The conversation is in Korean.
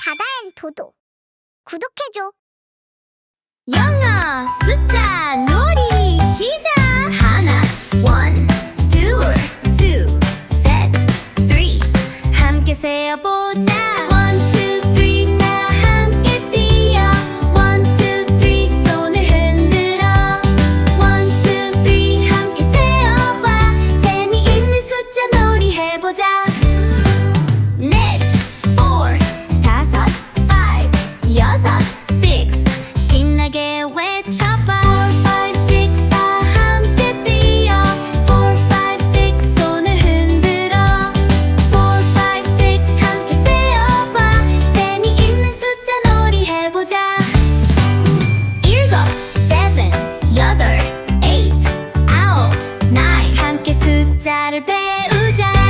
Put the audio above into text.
다다앤 도도. 구독해줘. 영어 숫자 놀이 시작 하나 two 셋 three 함께 세어보자 가짜를 배우자.